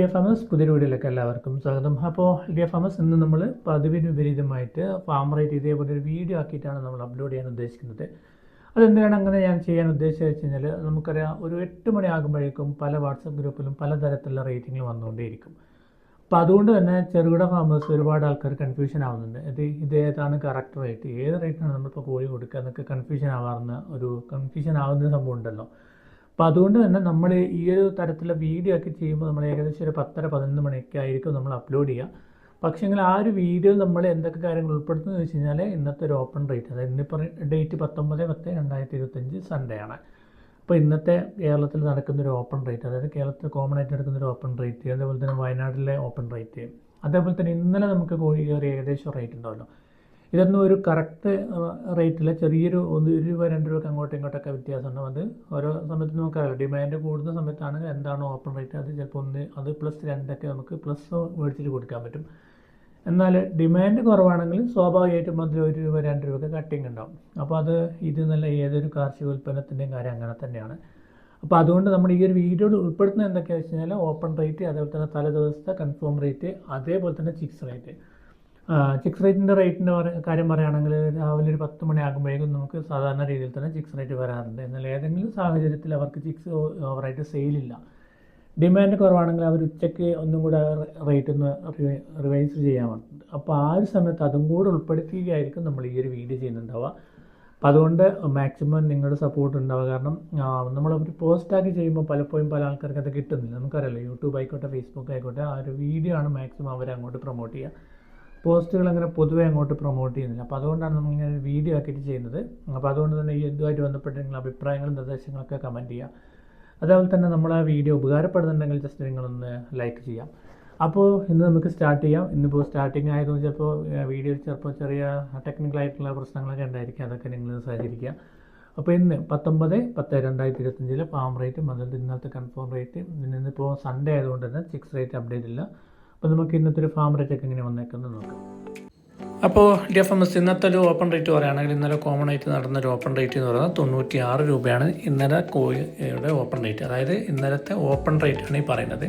D F M S പുതിയ വീഡിയോയിലേക്ക് എല്ലാവർക്കും സ്വാഗതം. അപ്പോൾ ഡി എഫ് എം എസ് ഇന്ന് നമ്മൾ പതിവിന് വിപരീതമായിട്ട് ഫാം റേറ്റ് ഇതേപോലെ ഒരു വീഡിയോ ആക്കിയിട്ടാണ് നമ്മൾ അപ്ലോഡ് ചെയ്യാൻ ഉദ്ദേശിക്കുന്നത്. അതെന്തിനാണ് അങ്ങനെ ഞാൻ ചെയ്യാൻ ഉദ്ദേശിച്ചത് വെച്ച് കഴിഞ്ഞാൽ നമുക്കറിയാം ഒരു എട്ട് മണി ആകുമ്പോഴേക്കും പല വാട്സപ്പ് ഗ്രൂപ്പിലും പലതരത്തിലുള്ള റേറ്റിംഗ് വന്നുകൊണ്ടേയിരിക്കും. അപ്പോൾ അതുകൊണ്ട് തന്നെ ചെറുകിട ഫാമേഴ്സ് ഒരുപാട് ആൾക്കാർ കൺഫ്യൂഷൻ ആവുന്നുണ്ട്. ഇത് ഇത് ഏതാണ് കറക്റ്റ് റേറ്റ് ഏത് റേറ്റിനാണ് നമ്മളിപ്പോൾ കോഴി കൊടുക്കുക എന്നൊക്കെ കൺഫ്യൂഷൻ ആവാറുന്ന ഒരു കൺഫ്യൂഷൻ ആവുന്ന സംഭവം ഉണ്ടല്ലോ. അപ്പോൾ അതുകൊണ്ട് തന്നെ നമ്മൾ ഈ ഒരു തരത്തിലുള്ള വീഡിയോ ഒക്കെ ചെയ്യുമ്പോൾ നമ്മൾ ഏകദേശം ഒരു പത്തര പതിനൊന്ന് മണിയൊക്കെ ആയിരിക്കും നമ്മൾ അപ്ലോഡ് ചെയ്യുക. പക്ഷേങ്കിൽ ആ ഒരു വീഡിയോ നമ്മൾ എന്തൊക്കെ കാര്യങ്ങൾ ഉൾപ്പെടുത്തുന്നത് വെച്ച് കഴിഞ്ഞാൽ ഇന്നത്തെ ഒരു ഓപ്പൺ റേറ്റ് അതായത് ഇന്നിപ്പോൾ ഡേറ്റ് പത്തൊമ്പത് പത്ത് രണ്ടായിരത്തി ഇരുപത്തഞ്ച് സൺഡേ ആണ്. അപ്പോൾ ഇന്നത്തെ കേരളത്തിൽ നടക്കുന്ന ഒരു ഓപ്പൺ റേറ്റ് അതായത് കേരളത്തിൽ കോമൺ ആയിട്ട് നടക്കുന്ന ഒരു ഓപ്പൺ റേറ്റ് അതേപോലെ തന്നെ വയനാട്ടിലെ ഓപ്പൺ റേറ്റ് അതേപോലെ തന്നെ ഇന്നലെ നമുക്ക് കോഴി കയറി ഏകദേശം റേറ്റ് ഉണ്ടാവല്ലോ ഇതൊന്നും ഒരു കറക്റ്റ് റേറ്റിൽ ചെറിയൊരു ഒന്ന് ഒരു രൂപ രണ്ട് രൂപ അങ്ങോട്ടും ഇങ്ങോട്ടൊക്കെ വ്യത്യാസമുണ്ടാവും അത് ഓരോ സമയത്ത് നമുക്കറിയാം. ഡിമാൻഡ് കൂടുന്ന സമയത്താണ് എന്താണ് ഓപ്പൺ റേറ്റ് അത് ചിലപ്പോൾ ഒന്ന് അത് പ്ലസ് രണ്ടൊക്കെ നമുക്ക് പ്ലസ് മേടിച്ചിട്ട് കൊടുക്കാൻ പറ്റും. എന്നാൽ ഡിമാൻഡ് കുറവാണെങ്കിൽ സ്വാഭാവികമായിട്ടും അതിൽ ഒരു രൂപ രണ്ട് രൂപ കട്ടിങ് ഉണ്ടാവും. അപ്പോൾ അത് ഇത് നല്ല ഏതൊരു കാർഷിക ഉൽപ്പന്നത്തിന്റെയും കാര്യം അങ്ങനെ തന്നെയാണ്. അപ്പോൾ അതുകൊണ്ട് നമ്മൾ ഈ ഒരു വീഡിയോയിൽ ഉൾപ്പെടുത്തുന്നത് എന്തൊക്കെയാണെന്ന് വെച്ച് കഴിഞ്ഞാൽ ഓപ്പൺ റേറ്റ് അതേപോലെ തന്നെ തലേ ദിവസത്തെ കൺഫേം റേറ്റ് അതേപോലെ തന്നെ ചിക്സ് റേറ്റ് ചിക്സ് റേറ്റിന്റെ റേറ്റിന്റെ കാര്യം പറയുകയാണെങ്കിൽ രാവിലെ ഒരു പത്ത് മണിയാകുമ്പോഴേക്കും നമുക്ക് സാധാരണ രീതിയിൽ തന്നെ ചിക്സ് റേറ്റ് വരാറുണ്ട്. എന്നാൽ ഏതെങ്കിലും സാഹചര്യത്തിൽ അവർക്ക് ചിക്സ് ഓവറായിട്ട് സെയിലില്ല ഡിമാൻഡ് കുറവാണെങ്കിൽ അവർ ഉച്ചയ്ക്ക് ഒന്നും കൂടെ റേറ്റ് ഒന്ന് റിവൈസ് ചെയ്യാൻ പറ്റുന്നുണ്ട് അപ്പോൾ ആ ഒരു സമയത്ത് അതും കൂടെ ഉൾപ്പെടുത്തുകയായിരിക്കും നമ്മൾ ഈ ഒരു വീഡിയോ ചെയ്യുന്നുണ്ടാവുക. അപ്പം അതുകൊണ്ട് മാക്സിമം നിങ്ങളുടെ സപ്പോർട്ട് ഉണ്ടാവുക. കാരണം നമ്മൾ ഒരു പോസ്റ്റാക്കി ചെയ്യുമ്പോൾ പലപ്പോഴും പല ആൾക്കാർക്ക് അത് കിട്ടുന്നില്ല. നമുക്കറിയാലോ യൂട്യൂബ് ആയിക്കോട്ടെ ഫേസ്ബുക്ക് ആയിക്കോട്ടെ ആ ഒരു വീഡിയോ ആണ് മാക്സിമം അവർ അങ്ങോട്ട് പ്രൊമോട്ട് ചെയ്യുക. പോസ്റ്റുകൾ അങ്ങനെ പൊതുവേ അങ്ങോട്ട് പ്രൊമോട്ട് ചെയ്യുന്നില്ല. അപ്പോൾ അതുകൊണ്ടാണ് നമ്മൾ ഇങ്ങനെ ഒരു വീഡിയോ ആക്കിയിട്ട് ചെയ്യുന്നത്. അപ്പോൾ അതുകൊണ്ട് തന്നെ ഈ ഇതുമായിട്ട് ബന്ധപ്പെട്ട് നിങ്ങൾ അഭിപ്രായങ്ങളും നിർദ്ദേശങ്ങളൊക്കെ കമന്റ് ചെയ്യുക. അതേപോലെ തന്നെ നമ്മൾ ആ വീഡിയോ ഉപകാരപ്പെടുന്നുണ്ടെങ്കിൽ ജസ്റ്റ് നിങ്ങളൊന്ന് ലൈക്ക് ചെയ്യാം. അപ്പോൾ ഇന്ന് നമുക്ക് സ്റ്റാർട്ട് ചെയ്യാം. ഇന്നിപ്പോൾ സ്റ്റാർട്ടിങ് ആയതുകൊണ്ട് ചിലപ്പോൾ വീഡിയോ ചിലപ്പോൾ ചെറിയ ടെക്നിക്കൽ ആയിട്ടുള്ള പ്രശ്നങ്ങളൊക്കെ ഉണ്ടായിരിക്കും. അതൊക്കെ നിങ്ങൾ സഹകരിക്കുക. അപ്പോൾ ഇന്ന് പത്തൊമ്പത് പത്ത് രണ്ടായിരത്തി ഇരുപത്തഞ്ചിലെ പാം റേറ്റും അതുകൊണ്ട് ഇന്നത്തെ കൺഫേം റേറ്റ് ഇന്നിപ്പോൾ സൺഡേ ആയതുകൊണ്ട് തന്നെ സിക്സ് റേറ്റ് അപ്ഡേറ്റ് ഇല്ല. അപ്പോൾ നമുക്ക് ഇന്നത്തെ ഒരു ഫാം റേറ്റ് ഒക്കെ എങ്ങനെ വന്നേക്കുന്നത് നോക്കാം. അപ്പോൾ ഡി എഫ് എം എസ് ഇന്നത്തെ ഒരു ഓപ്പൺ റേറ്റ് പറയുകയാണെങ്കിൽ ഇന്നലെ കോമൺ ആയിട്ട് നടന്ന ഒരു ഓപ്പൺ റേറ്റ് എന്ന് പറയുന്നത് തൊണ്ണൂറ്റി ആറ് രൂപയാണ് ഇന്നലെ കോഴിയുടെ ഓപ്പൺ റേറ്റ് അതായത് ഇന്നലത്തെ ഓപ്പൺ റേറ്റ് ആണ് ഈ പറയുന്നത്.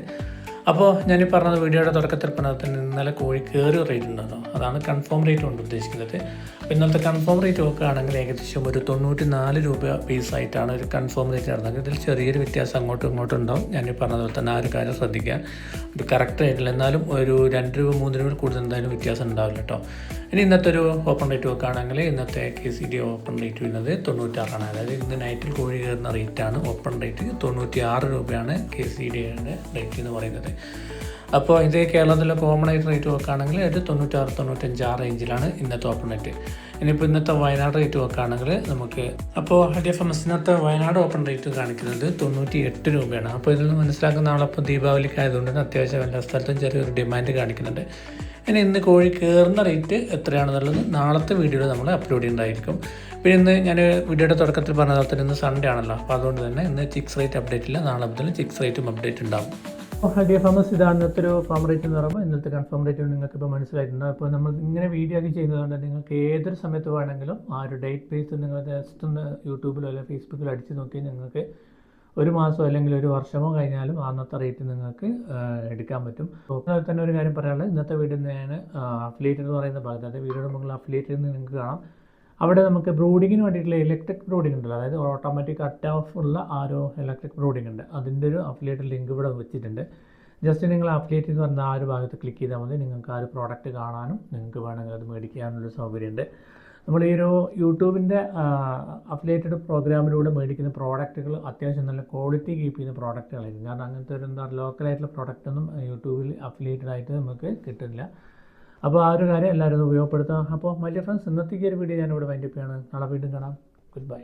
അപ്പോൾ ഞാൻ പറഞ്ഞത് വീഡിയോയുടെ തുടക്കത്തിൽ തന്നെ ഇന്നലെ കോഴി കയറി റേറ്റ് ഉണ്ടല്ലോ. അതാണ് കൺഫേം റേറ്റ് കൊണ്ട് ഉദ്ദേശിക്കുന്നത്. അപ്പോൾ ഇന്നത്തെ കൺഫേം റേറ്റ് നോക്കുകയാണെങ്കിൽ ഏകദേശം ഒരു തൊണ്ണൂറ്റി നാല് രൂപ പീസായിട്ടാണ് ഒരു കൺഫേം റേറ്റ് നടന്നത്. ഇതിൽ ചെറിയൊരു വ്യത്യാസം അങ്ങോട്ടും ഇങ്ങോട്ടും ഉണ്ടാവും. ഞാൻ പറഞ്ഞതുപോലെ തന്നെ ആ ഒരു കാര്യം ശ്രദ്ധിക്കുക. ഒരു കറക്റ്റ് റേറ്റിൽ എന്നാലും ഒരു രണ്ട് രൂപ മൂന്ന് രൂപ കൂടുതൽ എന്തായാലും വ്യത്യാസം ഉണ്ടാവില്ല കേട്ടോ. ഇനി ഇന്നത്തെ ഒരു ഓപ്പൺ റേറ്റ് നോക്കുകയാണെങ്കിൽ ഇന്നത്തെ K C D open rate വരുന്നത് തൊണ്ണൂറ്റാറാണ് അതായത് ഇന്ന് നൈറ്റിൽ കോഴി കയറുന്ന റേറ്റാണ് ഓപ്പൺ റേറ്റ് തൊണ്ണൂറ്റി ആറ് രൂപയാണ് കെ സി ഡിയുടെ റേറ്റ് എന്ന് പറയുന്നത്. അപ്പോൾ ഇത് കേരളത്തിലെ കോമൺ ആയിട്ട് റേറ്റ് നോക്കുകയാണെങ്കിൽ അത് തൊണ്ണൂറ്റാറ് തൊണ്ണൂറ്റഞ്ച് ആ റേഞ്ചിലാണ് ഇന്നത്തെ ഓപ്പൺ റേറ്റ് ഇനിയിപ്പോൾ ഇന്നത്തെ വയനാട് റേറ്റ് നോക്കുകയാണെങ്കിൽ നമുക്ക് അപ്പോൾ ഹരി എഫ് ഇന്നത്തെ വയനാട് ഓപ്പൺ റേറ്റ് കാണിക്കുന്നത് തൊണ്ണൂറ്റി എട്ട് രൂപയാണ്. അപ്പോൾ ഇതിൽ നിന്ന് മനസ്സിലാക്കുന്ന ആളപ്പോൾ ദീപാവലിക്ക് ആയതുകൊണ്ട് അത്യാവശ്യം എല്ലാ സ്ഥലത്തും ചെറിയൊരു ഡിമാൻഡ് കാണിക്കുന്നുണ്ട്. ഇനി ഇന്ന് കോഴി കയറുന്ന റേറ്റ് എത്രയാണെന്നുള്ളത് നാളത്തെ വീഡിയോയിൽ നമ്മൾ അപ്ലോഡ് ചെയ്യുന്നതായിരിക്കും. പിന്നെ ഇന്ന് ഞാൻ വീഡിയോയുടെ തുടക്കത്തിൽ പറഞ്ഞ ഇന്ന് സൺഡേ ആണല്ലോ. അപ്പോൾ അതുകൊണ്ട് തന്നെ ഇന്ന് ചിക്സ് റേറ്റ് അപ്ഡേറ്റ് ഇല്ല. നാളെ മുതൽ ചിക്സ് റേറ്റും അപ്ഡേറ്റ് ഉണ്ടാവും. ഡി എഫ് എം എസ് ഇതാണ് ഇന്നത്തെ ഒരു ഫാം റേറ്റ് എന്ന് പറയുമ്പോൾ ഇന്നത്തെ കൺഫേം റേറ്റ് നിങ്ങൾക്ക് ഇപ്പോൾ മനസ്സിലായിട്ടുണ്ട്. അപ്പോൾ നമ്മൾ ഇങ്ങനെ വീഡിയോ ഒക്കെ ചെയ്യുന്നതുകൊണ്ട് നിങ്ങൾക്ക് ഏതൊരു സമയത്ത് വേണമെങ്കിലും ആ ഒരു ഡേറ്റ് ബേസ് നിങ്ങൾ ജസ്റ്റ് ഒന്ന് യൂട്യൂബിലോ അല്ലെങ്കിൽ ഫേസ്ബുക്കിലോ അടിച്ച് നോക്കി നിങ്ങൾക്ക് ഒരു മാസമോ അല്ലെങ്കിൽ ഒരു വർഷമോ കഴിഞ്ഞാലും അന്നത്തെ റേറ്റ് നിങ്ങൾക്ക് എടുക്കാൻ പറ്റും. അതുപോലെ തന്നെ ഒരു കാര്യം പറയാനുള്ളത് ഇന്നത്തെ വീഡിയോ ഞാൻ അഫിലിയേറ്റ് എന്ന് പറയുന്ന ഭാഗത്ത് അതായത് വീഡിയോയുടെ മുകളിൽ അഫിലിയേറ്റ് എന്ന് നിങ്ങൾക്ക് കാണാം. അവിടെ നമുക്ക് ബ്രൂഡിങ്ങിന് വേണ്ടിയിട്ടുള്ള ഇലക്ട്രിക് ബ്രൂഡിംഗ് ഉണ്ടല്ലോ. അതായത് ഓട്ടോമാറ്റിക് കട്ട് ഓഫ് ഉള്ള ആ ഒരു ഇലക്ട്രിക് ബ്രൂഡിംഗ് ഉണ്ട്. അതിന്റെ ഒരു അഫിലിയേറ്റ് ലിങ്ക് ഇവിടെ വെച്ചിട്ടുണ്ട്. ജസ്റ്റ് നിങ്ങൾ അഫിലിയേറ്റ് എന്ന് പറഞ്ഞ ആ ഒരു ഭാഗത്ത് ക്ലിക്ക് ചെയ്താൽ മതി. നിങ്ങൾക്ക് ആ ഒരു പ്രോഡക്റ്റ് കാണാനും നിങ്ങൾക്ക് വേണമെങ്കിൽ അത് മേടിക്കാനുള്ളൊരു സൗകര്യമുണ്ട്. നമ്മൾ ഈ ഒരു യൂട്യൂബിന്റെ അഫിലിയേറ്റഡ് പ്രോഗ്രാമിലൂടെ മേടിക്കുന്ന പ്രോഡക്റ്റുകൾ അത്യാവശ്യം നല്ല ക്വാളിറ്റി കീപ്പ് ചെയ്യുന്ന പ്രോഡക്റ്റുകളായിരിക്കും കാരണം അങ്ങനത്തെ ഒരു എന്താ ലോക്കലായിട്ടുള്ള പ്രോഡക്റ്റൊന്നും യൂട്യൂബിൽ അഫിലിയേറ്റഡ് ആയിട്ട് നമുക്ക് കിട്ടില്ല അപ്പോൾ ആ ഒരു കാര്യം എല്ലാവരും ഉപയോഗപ്പെടുത്താം അപ്പോൾ മൈ ഫ്രണ്ട്സ് ഇന്നത്തേക്ക് ഒരു വീഡിയോ ഞാനിവിടെ വൈൻഡപ്പ് ചെയ്യാണ്. നാളെ വീണ്ടും കാണാം. Good bye.